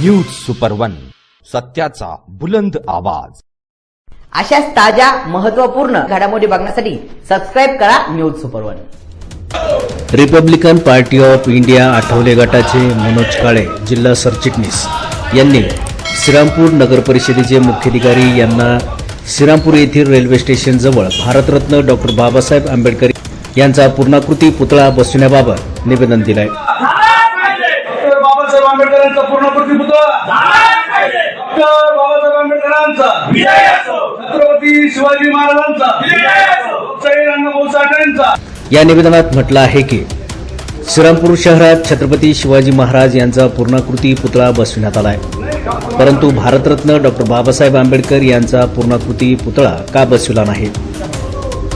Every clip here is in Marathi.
न्यूज सुपर वन सत्याचा बुलंद आवाज. अशाच ताज्या महत्त्वपूर्ण घडामोडी बघण्यासाठी सबस्क्राईब करा news super one Republican Party of India Athawale गटाचे मनोज काळे जिल्हा सरचिटणीस. यांनी श्रीरामपूर नगर परिषदेचे मुख्याधिकारी यांना श्रीरामपूर येथील रेल्वे स्टेशनजवळ भारतरत्न डॉक्टर बाबासाहेब आंबेडकर यांचा पूर्णाकृती पुतळा बसविण्याबाबत निवेदन दिलं आहे आंबेडकरांचा पूर्ण प्रतिपुतळा डॉक्टर बाबासाहेब आंबेडकरांचा. छत्रपती शिवाजी महाराजांचा. लोकशाही अण्णाभाऊ साठेंचा या निवेदनात म्हटलं आहे की श्रीरामपूर शहरात छत्रपती शिवाजी महाराज यांचा पूर्णाकृती पुतळा बसविण्यात आला आहे परंतु भारतरत्न डॉक्टर बाबासाहेब आंबेडकर यांचा पूर्णाकृती पुतळा का बसविला नाही?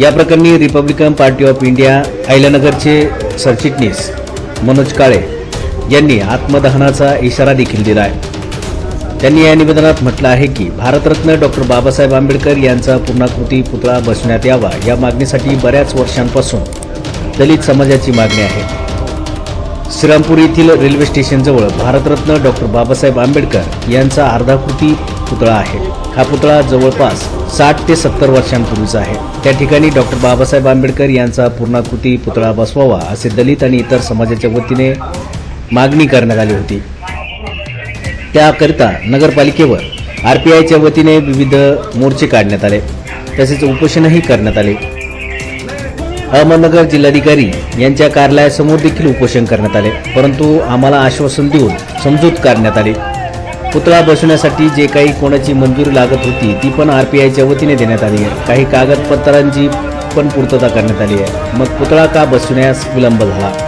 या प्रकरणी रिपब्लिकन पार्टी ऑफ इंडिया अहिल्यानगरचे सरचिटणीस मनोज काळे यांनी आत्मदहनाचा इशारा देखील दिला आहे. त्यांनी या निवेदनात म्हटलं आहे की भारतरत्न डॉक्टर बाबासाहेब आंबेडकर यांचा पूर्णाकृती पुतळा बसण्यात यावा या मागणीसाठी बऱ्याच वर्षांपासून दलित समाजाची मागणी आहे. श्रीरामपूर येथील रेल्वे स्टेशनजवळ भारतरत्न डॉक्टर बाबासाहेब आंबेडकर यांचा अर्धाकृती पुतळा आहे. हा पुतळा जवळपास साठ ते सत्तर वर्षांपूर्वीचा आहे. त्या ठिकाणी डॉक्टर बाबासाहेब आंबेडकर यांचा पूर्णाकृती पुतळा बसवावा असे दलित आणि इतर समाजाच्या वतीने मागणी करण्यात आली होती. त्याकरिता नगरपालिकेवर आरपीआयच्या वतीने विविध मोर्चे काढण्यात आले. तसेच उपोषणही करण्यात आले. अहमदनगर जिल्हाधिकारी यांच्या कार्यालयासमोर देखील उपोषण करण्यात आले. परंतु आम्हाला आश्वासन देऊन समजूत काढण्यात आली. पुतळा बसवण्यासाठी जे काही कोणाची मंजुरी लागत होती ती पण आरपीआयच्या वतीने देण्यात आली आहे. काही कागदपत्रांची पण पूर्तता करण्यात आली आहे. मग पुतळा का बसवण्यास विलंब झाला?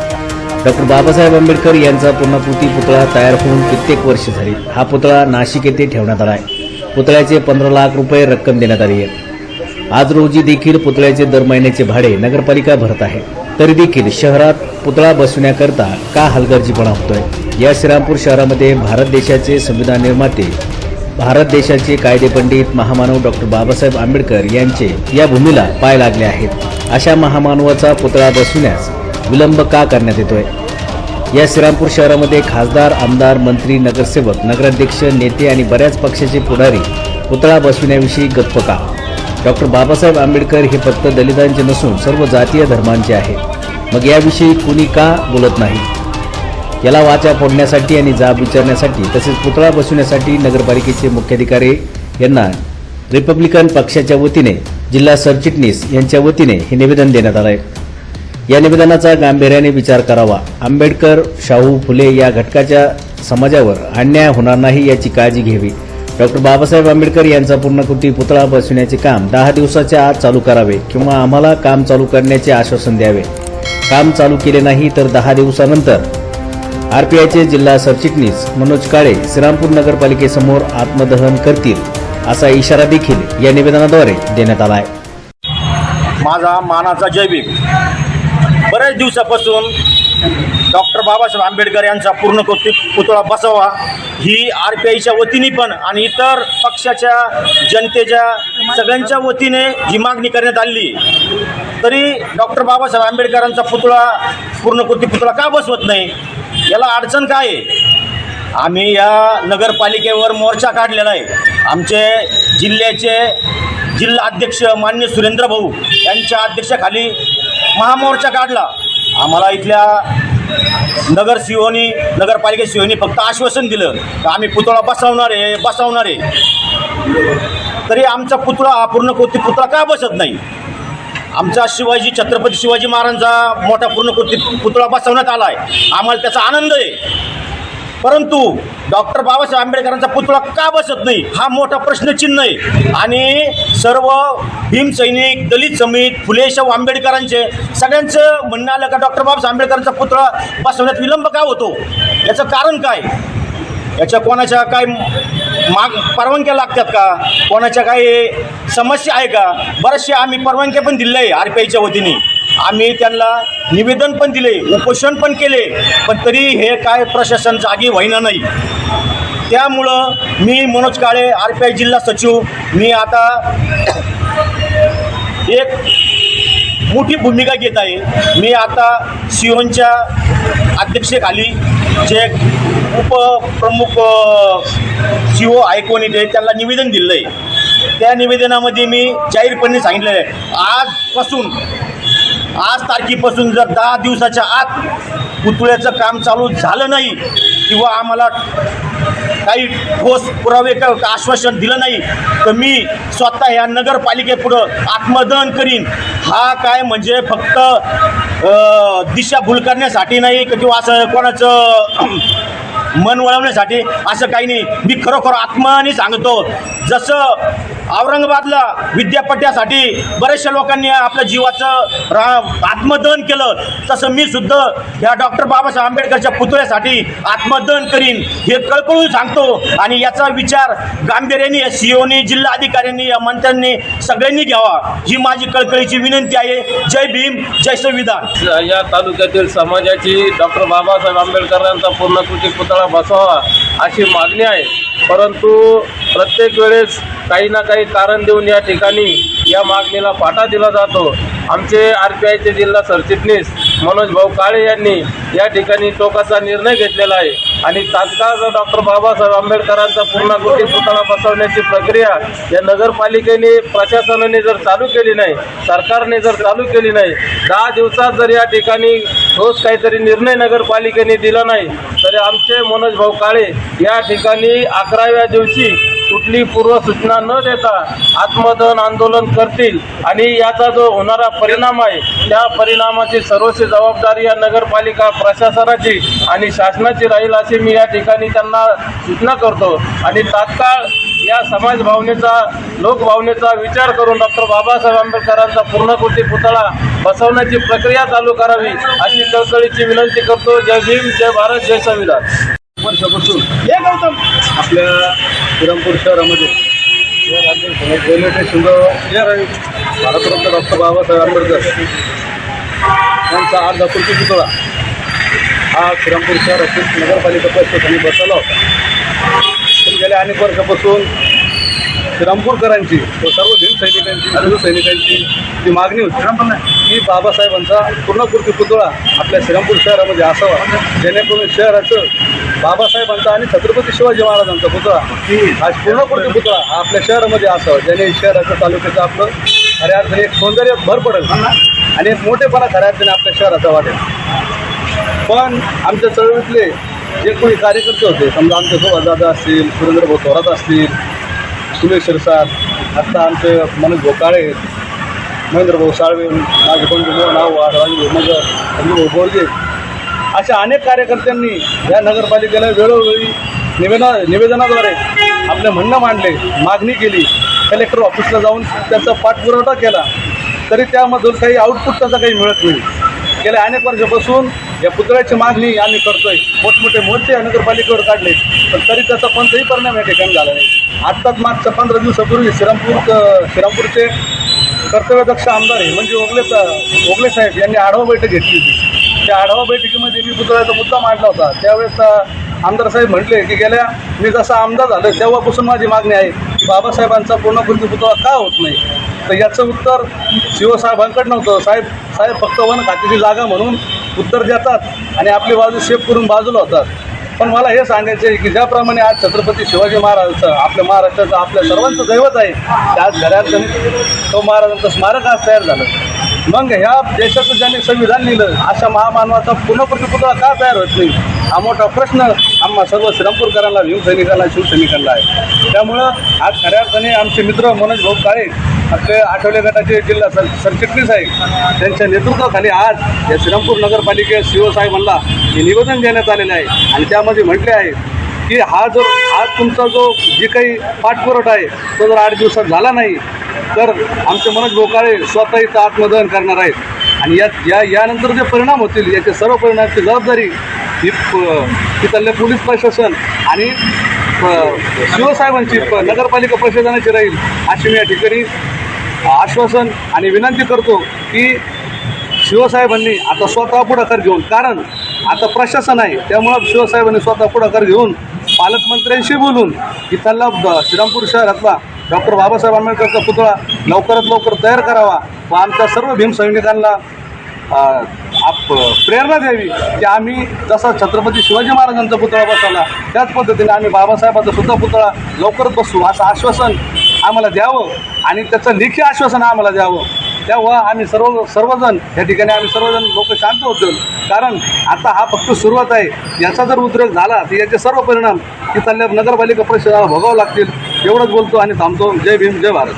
डॉक्टर बाबासाहेब आंबेडकर यांचा पूर्णाकृती पुतळा तयार होऊन कित्येक वर्ष झाली. हा पुतळा नाशिक येथे ठेवण्यात आला आहे. पुतळ्याचे पंधरा लाख रुपये रक्कम देण्यात आली आहे. आज रोजी देखील पुतळ्याचे दर महिन्याचे भाडे नगरपालिका भरत आहे. तरी देखील शहरात पुतळा बसवण्याकरता का हलगर्जीपणा होतोय? या श्रीरामपूर शहरामध्ये भारत देशाचे संविधान निर्माते भारत देशाचे कायदेपंडित महामानव डॉक्टर बाबासाहेब आंबेडकर यांचे या भूमीला पाय लागले आहेत. अशा महामानवाचा पुतळा बसविण्यास विलंब का करण्यात येतोय? या श्रीरामपूर शहरामध्ये खासदार आमदार मंत्री नगरसेवक नगराध्यक्ष नेते आणि बऱ्याच पक्षाचे पुढारी पुतळा बसविण्याविषयी गप्प का डॉक्टर बाबासाहेब आंबेडकर हे फक्त दलितांचे नसून सर्व जातीय धर्मांचे आहे मग याविषयी कुणी का बोलत नाही? याला वाचा फोडण्यासाठी आणि जाब विचारण्यासाठी तसेच पुतळा बसविण्यासाठी नगरपालिकेचे मुख्याधिकारी यांना रिपब्लिकन पक्षाच्या वतीने जिल्हा सरचिटणीस यांच्या वतीने हे निवेदन देण्यात आलं आहे या निवेदनाचा गांभीर्याने विचार करावा. आंबेडकर शाहू फुले या घटकाच्या समाजावर अन्याय होणार नाही याची काळजी घ्यावी. डॉक्टर बाबासाहेब आंबेडकर यांचा पूर्णकृती पुतळा बसविण्याचे काम दहा दिवसाच्या आत चालू करावे किंवा आम्हाला काम चालू करण्याचे आश्वासन द्यावे. काम चालू केले नाही तर दहा दिवसानंतर. आरपीआयचे जिल्हा सरचिटणीस मनोज काळे श्रीरामपूर नगरपालिकेसमोर आत्मदहन करतील असा इशारा देखील या निवेदनाद्वारे देण्यात आला आहे. माझा मानाचा जैविक बऱ्याच दिवसापासून डॉक्टर बाबासाहेब आंबेडकर यांचा पूर्णकृती पुतळा बसावा ही आर पी आयच्या वतीने पण आणि इतर पक्षाच्या जनतेच्या सगळ्यांच्या वतीने ही मागणी करण्यात आली. तरी डॉक्टर बाबासाहेब आंबेडकरांचा पुतळा पूर्णकृती पुतळा का बसवत नाही? याला अडचण काय आहे? आम्ही या नगरपालिकेवर मोर्चा काढलेला आहे. आमचे जिल्ह्याचे जिल्हा अध्यक्ष मान्य सुरेंद्र भाऊ यांच्या अध्यक्षाखाली महामोर्चा काढला. आम्हाला इथल्या नगर सीओनी नगरपालिका सीओनी फक्त आश्वासन दिलं का आम्ही पुतळा बसवणार आहे बसवणार आहे. तरी आमचा पुतळा हा पूर्णकृती पुतळा का बसत नाही? आमचा शिवाजी छत्रपती शिवाजी महाराजांचा मोठा पूर्णकृती पुतळा बसवण्यात आला आहे आम्हाला त्याचा आनंद आहे. परंतु डॉक्टर बाबासाहेब आंबेडकरांचा पुतळा का बसत नाही? हा मोठा प्रश्नचिन्ह आहे. आणि सर्व भीमसैनिक दलित समित फुले आंबेडकरांचे सगळ्यांचं म्हणणं आलं का डॉक्टर बाबासाहेब आंबेडकरांचा पुतळा बसवण्यात विलंब का होतो? याचं कारण काय? याच्या कोणाच्या काय माग परवानग्या लागतात का? कोणाच्या काही समस्या आहे का? बऱ्याचशा आम्ही परवानग्या पण दिल्या आहे आर पी आयच्या वतीने. आम्ही त्यांना निवेदन पण दिले उपोषण पण केले पण तरी हे काय प्रशासन जागी व्हायना नाही. त्यामुळं मी Manoj Kale R P I जिल्हा सचिव मी आता एक मोठी भूमिका घेत आहे. मी आता सिओनच्या अध्यक्षेखाली जे उपप्रमुख सीओ ओ आयकोन इथे त्यांना निवेदन दिलं आहे त्या निवेदनामध्ये मी जाहीरपणे सांगितलेलं आहे. आजपासून आज तारखेपासून जर दहा दिवसाच्या आत पुतळ्याचं काम चालू झालं नाही किंवा आम्हाला काही ठोस पुरावे का आश्वासन दिलं नाही तर मी स्वतः या नगरपालिकेपुढं आत्मदहन करीन. हा काय म्हणजे फक्त दिशा दिशाभूल करण्यासाठी नाही किंवा असं कोणाचं मन वळवण्यासाठी असं काही नाही. मी खरोखर आत्माने सांगतो जसं औरंगाबादला विद्यापीठासाठी बऱ्याचशा लोकांनी आपल्या जीवाचं रा आत्मदहन केलं. तसं मी सुद्धा या डॉक्टर बाबासाहेब आंबेडकरच्या पुतळ्यासाठी आत्मदहन करीन हे कळकळून सांगतो. आणि याचा विचार गांभीर्याने या सीओनी जिल्हा अधिकाऱ्यांनी या मंत्र्यांनी सगळ्यांनी घ्यावा. ही माझी कळकळीची विनंती आहे. जय भीम जय संविधान. या तालुक्यातील समाजाची डॉक्टर बाबासाहेब आंबेडकरांचा पूर्णकृती पुतळा बसवावा. अशी मागणी आहे. परंतु प्रत्येक वेळेस काही ना काही कारण देऊन या ठिकाणी या मागणीला फाटा दिला जातो. आमचे आर पी आयचे जिल्हा सरचिटणीस मनोज भाऊ काळे यांनी या ठिकाणी टोकाचा निर्णय घेतलेला आहे. आणि तात्काळ डॉक्टर बाबासाहेब आंबेडकरांचा पूर्णाकृती पुतळा बसवण्याची प्रक्रिया या नगरपालिकेने प्रशासनाने जर चालू केली नाही सरकारने जर चालू केली नाही दहा दिवसात जर या ठिकाणी ठोस काहीतरी निर्णय नगरपालिकेने दिला नाही तर आमचे मनोज भाऊ काळे या ठिकाणी अकराव्या दिवशी कुठली पूर्वसूचना न देता आत्मदहन आंदोलन करतील आणि याचा जो होणारा परिणाम आहे त्या परिणामाची सर्वस्वी जबाबदारी या नगरपालिका प्रशासनाची आणि शासनाची राहील अशी मी या ठिकाणी त्यांना सूचना करतो. आणि तात्काळ या समाज भावनेचा लोकभावनेचा विचार करून डॉक्टर बाबासाहेब आंबेडकरांचा पूर्णकृती पुतळा बसवण्याची प्रक्रिया चालू करावी अशी कळकळीची विनंती करतो. जय भीम जय भारत जय संविधान. वर्षापासून. हे गौतम. आपल्या श्रीरामपूर शहरामध्ये. रेल्वे स्टेशन जे आहे भारतरत्न डॉक्टर बाबासाहेब आंबेडकर यांचा अर्धा कृती पुतळा हा श्रीरामपूर शहरातील नगरपालिका प्रशासनाने बसवला होता. पण गेल्या अनेक वर्षापासून श्रीरामपूरकरांची व सर्व भीम सैनिकांची हिंदू सैनिकांची जी मागणी होती की बाबासाहेबांचा पूर्णकृती पुतळा आपल्या श्रीरामपूर शहरामध्ये असावा. जेणेकरून शहराचं बाबासाहेबांचा आणि छत्रपती शिवाजी महाराजांचा पुतळा. हा पूर्णकृती पुतळा. हा आपल्या शहरामध्ये असावा ज्याने शहराचं तालुक्याचं आपलं खऱ्या अर्थाने एक सौंदर्य भर पडेल. आणि एक मोठेपणा खऱ्या अर्थाने आपल्या शहराचा वाटेल. पण आमच्या चळवळीतले जे कोणी कार्यकर्ते होते समजा आमचे दादा असतील सुरेंद्र भाऊ थोरात असतील सुरेश शिरसाट आत्ता आमचे मनोज भोकाळे महेंद्र भाऊ साळवे माझे बंधू मोहन आव्हाड राजू मगर संजू भाऊ बोरगे अशा अनेक कार्यकर्त्यांनी या नगरपालिकेला वेळोवेळी निवेदना निवेदनाद्वारे आपले म्हणणं मांडले मागणी केली. कलेक्टर ऑफिसला जाऊन त्याचा पाठपुरावा केला. तरी त्यामधून काही आउटपुट त्याचा काही मिळत नाही. गेल्या अनेक वर्षापासून या पुतळ्याची मागणी आम्ही करतोय. मोठमोठे मोर्चे या नगरपालिकेवर काढले. पण तरी त्याचा कोणताही परिणाम या ठिकाणी झाला नाही. आत्ताच मागच्या पंधरा दिवसापूर्वी श्रीरामपूर श्रीरामपूरचे कर्तव्यदक्ष आमदार आहे म्हणजे ओगले ओगले साहेब यांनी आढावा बैठक घेतली होती. त्या आढावा बैठकीमध्ये मी पुतळ्याचा मुद्दा मांडला होता. त्यावेळेस आमदार साहेब म्हटले की गेल्या मी जसा आमदार झालो तेव्हापासून माझी मागणी आहे की बाबासाहेबांचा पूर्णकृती पुतळा का होत नाही? तर याचं उत्तर शिवसाहेबांकडे नव्हतं. साहेब साहेब फक्त वन खात्याची जागा म्हणून उत्तर देतात आणि आपली बाजू शेप करून बाजूला होतात. पण मला हे सांगायचं आहे की ज्याप्रमाणे आज छत्रपती शिवाजी महाराजांचं आपल्या महाराष्ट्राचं आपल्या सर्वांचं दैवत आहे त्या आज घरात तो महाराजांचं स्मारक आज तयार झालं. मग ह्या देशाचं ज्यांनी संविधान लिहिलं अशा महामानवाचा पूर्णकृती पुतळा का तयार होत नाही? हा मोठा प्रश्न आम्हा सर्व श्रीरामपूरकरांना भीमसैनिकांना शिवसैनिकांना आहे. त्यामुळं आज खऱ्या अर्थाने आमचे मित्र मनोज भाऊ काळे आपले आठवले गटाचे जिल्हा सर सरचिटणीस आहे. त्यांच्या नेतृत्वाखाली आज या श्रीरामपूर नगरपालिकेत शिवसाहेबांना हे निवेदन देण्यात आलेलं आहे. आणि त्यामध्ये म्हटले आहे की हा जर आज तुमचा जो जे काही पाठपुरवठा आहे तो जर आठ दिवसात झाला नाही तर आमचे मनोज भोकाळे स्वतः इथं आत्मदहन करणार आहेत. आणि यात या यानंतर जे परिणाम होतील याचे सर्व परिणामाची जबाबदारी ही प- तिथले पोलीस प्रशासन आणि प- शिवसाहेबांची प- नगरपालिका प्रशासनाची राहील अशी मी या ठिकाणी आश्वासन आणि विनंती करतो की शिवसाहेबांनी आता स्वतः पुढाकार घेऊन कारण आता प्रशासन आहे त्यामुळं शिवसाहेबांनी स्वतः पुढाकार घेऊन पालकमंत्र्यांशी बोलून इथला श्रीरामपूर शहरातला डॉक्टर बाबासाहेब आंबेडकरचा पुतळा लवकरात लवकर तयार करावा व आमच्या सर्व भीम सैनिकांना आप प्रेरणा द्यावी की आम्ही जसा छत्रपती शिवाजी महाराजांचा पुतळा बसवला त्याच पद्धतीने आम्ही बाबासाहेबांचा सुद्धा पुतळा लवकरच बसू असं आश्वासन आम्हाला द्यावं आणि त्याचं लेखी आश्वासन आम्हाला द्यावं. तेव्हा आम्ही सर्व सर्वजण या ठिकाणी आम्ही सर्वजण लोक शांत होतो. कारण आता हा फक्त सुरुवात आहे. याचा जर उद्रेक झाला तर याचे सर्व परिणाम तिथल्या नगरपालिका परिषदाला भोगावं लागतील. एवढंच बोलतो आणि थांबतो. जय भीम जय भारत.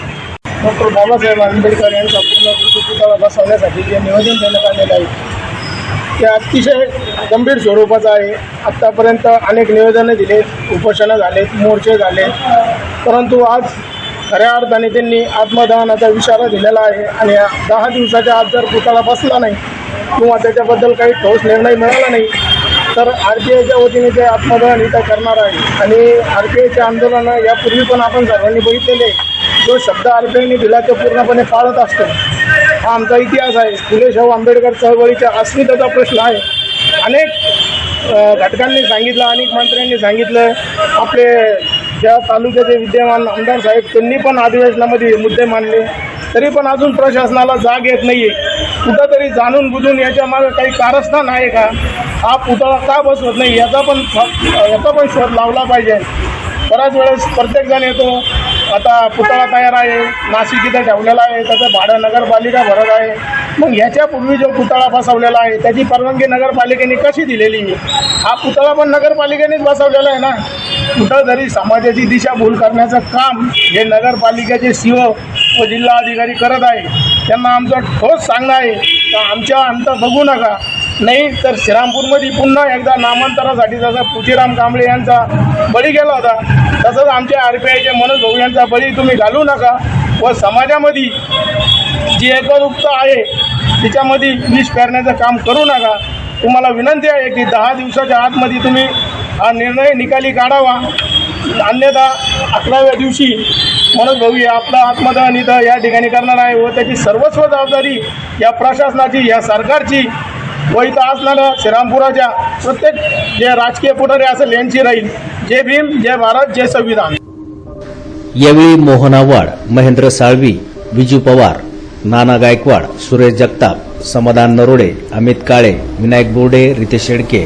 डॉक्टर बाबासाहेब आंबेडकर यांचा पूर्णकृती बसवण्यासाठी जे नियोजन देण्यात आलेलं आहे ते अतिशय गंभीर स्वरूपाचं आहे. आत्तापर्यंत अनेक निवेदनं दिले उपोषणं झालेत मोर्चे झाले परंतु आज खऱ्या अर्थाने त्यांनी आत्मदहनाचा इशारा दिलेला आहे आणि दहा दिवसाच्या आत जर पुतळा बसला नाही किंवा त्याच्याबद्दल काही ठोस निर्णय मिळाला नाही तर आर पी आयच्या वतीने ते आत्मदहन इथं करणार आहे. आणि आर पी आयचे आंदोलनं यापूर्वी पण आपण सर्वांनी बघितलेले आहे. जो शब्द आर पी आयने दिला तो पूर्णपणे पाळत असतो. हा आमचा इतिहास आहे. फुले शाहू आंबेडकर चळवळीच्या अस्मितेचा प्रश्न आहे. अनेक घटकांनी सांगितलं अनेक मंत्र्यांनी सांगितलं. आपले ज्या तालुक्याचे विद्यमान आमदार साहेब त्यांनी पण अधिवेशनामध्ये मुद्दे मांडले. तरी पण अजून प्रशासनाला जाग येत नाही आहे कुठंतरी जाणून बुजून याच्या मागे काही कारस्थान आहे का? हा पुतळा का बसवत नाही? याचा पण याचा पण शोध लावला पाहिजे. बऱ्याच वेळेस प्रत्येकजण येतो. आता पुतळा तयार आहे नाशिक इथं ठेवलेला आहे त्याचं भाडं नगरपालिका भरत आहे. मग ह्याच्यापूर्वी जो पुतळा बसवलेला आहे त्याची परवानगी नगरपालिकेने कशी दिलेली? आहे? हा पुतळा पण नगरपालिकेनेच बसवलेला आहे ना? कुठंतरी समाजाची समाजाची दिशाभूल करण्याचं काम हे नगरपालिकेचे सी व जिल्हा अधिकारी करत आहे त्यांना आमचं ठोस सांगणं आहे का आमच्या अंतर बघू नका. नाही तर श्रीरामपूरमध्ये पुन्हा एकदा नामांतरासाठी जसा पुजीराम कांबळे यांचा बळी गेला होता तसंच आमच्या आर पी आयचे मनोज भाऊ यांचा बळी तुम्ही घालू नका व समाजामध्ये जी एकरूपता आहे तिच्यामध्ये विष पेरण्याचं काम करू नका. तुम्हाला विनंती आहे की दहा दिवसाच्या आतमध्ये तुम्ही हा निर्णय निकाली काढावा. अन्यथा अकराव्या दिवशी मनोज भाऊ हे आपला आत्मदहन इथं या ठिकाणी करणार आहे व त्याची सर्वस्व जबाबदारी या प्रशासनाची या सरकारची व इथं असणाऱ्या श्रीरामपुराच्या प्रत्येक जे राजकीय पुढारी असेल यांची राहील. जय भीम जय भारत जय संविधान. यावेळी मोहन आव्हाड महेंद्र साळवी विजू पवार नाना गायकवाड सुरेश जगताप समाधान नरोडे अमित काळे विनायक बोर्डे रितेश शेडके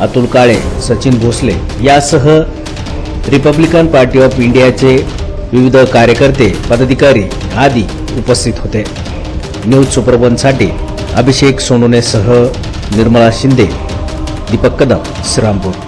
अतुल काळे सचिन भोसले यासह रिपब्लिकन पार्टी ऑफ इंडियाचे विविध कार्यकर्ते पदाधिकारी आदी उपस्थित होते. न्यूज सुपरबनसाठी अभिषेक सोनोनेसह निर्मला शिंदे दीपक कदम श्रीरामपूर.